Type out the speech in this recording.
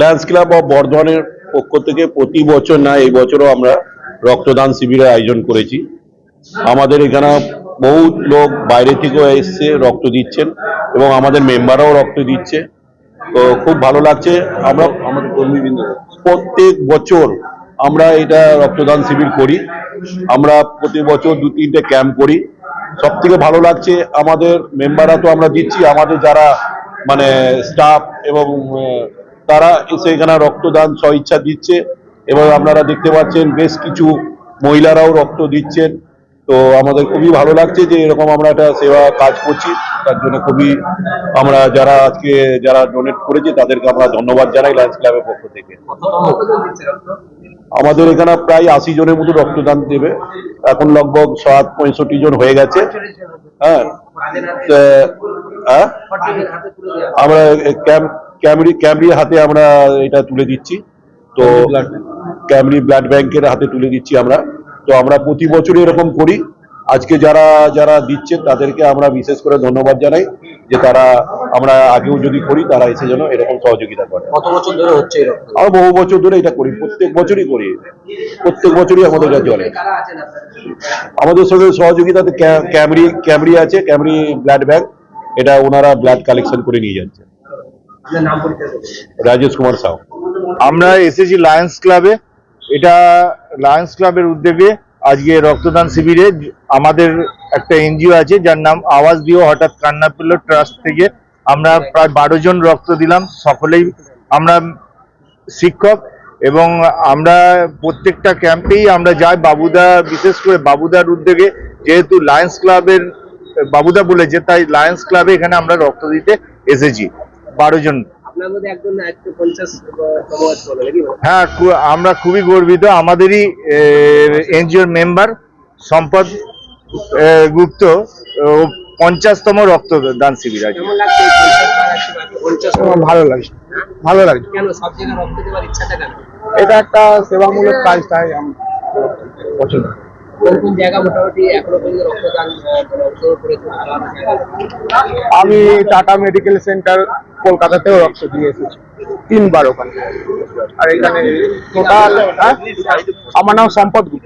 Lions club of বর্ধমানের পক্ষ থেকে প্রতি বছর না এই বছরও আমরা রক্তদান শিবিরের আয়োজন করেছি। আমাদের এখানে বহু লোক বাইরে থেকেও এসছে রক্ত দিচ্ছেন এবং আমাদের মেম্বাররাও রক্ত দিচ্ছে। তো খুব ভালো লাগছে। আমরা আমাদের কর্মীবৃন্দ। প্রত্যেক বছর আমরা এটা রক্তদান শিবির করি। আমরা প্রতি বছর দু তিনটে ক্যাম্প করি। সব থেকে ভালো লাগছে আমাদের মেম্বাররা তো আমরা দিচ্ছি। আমাদের যারা মানে স্টাফ এবং তারা এসে এখানে রক্তদান স্বইচ্ছা দিচ্ছে এবং আপনারা দেখতে পাচ্ছেন বেশ কিছু মহিলারাও রক্ত দিচ্ছেন। তো আমাদের খুবই ভালো লাগছে যে এরকম আমরা একটা সেবা কাজ করছি। তার জন্য খুবই আমরা যারা আজকে যারা ডোনেট করেছে তাদেরকে আমরা ধন্যবাদ জানাই লায়ন্স ক্লাবের পক্ষ থেকে। আমাদের এখানে প্রায় আশি জনের মতো রক্তদান দেবে। এখন লগভগ সাত পঁয়ষট্টি জন হয়ে গেছে। হ্যাঁ হ্যাঁ? আমরা ক্যামরি ক্যামরির হাতে আমরা এটা তুলে দিচ্ছি। তো ক্যামরি ব্লাড ব্যাংকের হাতে তুলে দিচ্ছি আমরা। তো আমরা প্রতি বছরই এরকম করি। আজকে যারা যারা দিচ্ছেন তাদেরকে আমরা বিশেষ করে ধন্যবাদ জানাই যে তারা আমরা আগেও যদি করি তারা এসে যেন এরকম সহযোগিতা করে। কত বছর ধরে হচ্ছে আমরা বহু বছর ধরে এটা করি। প্রত্যেক বছরই করি। প্রত্যেক বছরই আমাদের কাছে চলে। আমাদের সঙ্গে সহযোগিতাতে ক্যা- ক্যামরি ক্যামরি আছে। ক্যামরি ব্লাড ব্যাংক। এটা ওনারা ব্লাড কালেকশন করে নিয়ে যাচ্ছে। আপনার নাম পরিচয় করুন। রাজেশ কুমার সাউ। আমরা এসেছি লায়ন্স ক্লাবে এটা লায়ন্স ক্লাবের উদ্যোগে আজকে রক্তদান শিবিরে আমাদের একটা এনজিও আছে যার নাম আওয়াজ দিও হঠাৎ কান্না পেল ট্রাস্ট থেকে। আমরা প্রায় বারো জন রক্ত দিলাম সকলেই আমরা শিক্ষক এবং আমরা প্রত্যেকটা ক্যাম্পেই আমরা যাই। বাবুদা বিশেষ করে বাবুদার উদ্যোগে যেহেতু লায়ন্স ক্লাবের বাবুদা বলেছে তাই লায়ন্স ক্লাবে এখানে আমরা রক্ত দিতে এসেছি। বারো জন। হ্যাঁ আমরা খুবই গর্বিত। আমাদেরই এনজিওর মেম্বার সম্পদ আহ, গুপ্ত পঞ্চাশতম রক্তদান শিবির আছে ভালো লাগছে। ভালো লাগছে। রক্ত এটা একটা সেবামূলক কাজ তাই আমি পছন্দ। আমি টাটা মেডিকেল সেন্টার কলকাতাতেও রক্ত দিয়ে এসেছি, তিনবার ওখানে। আর এখানে টোটাল আমার নাম সম্পদ গুপ্ত।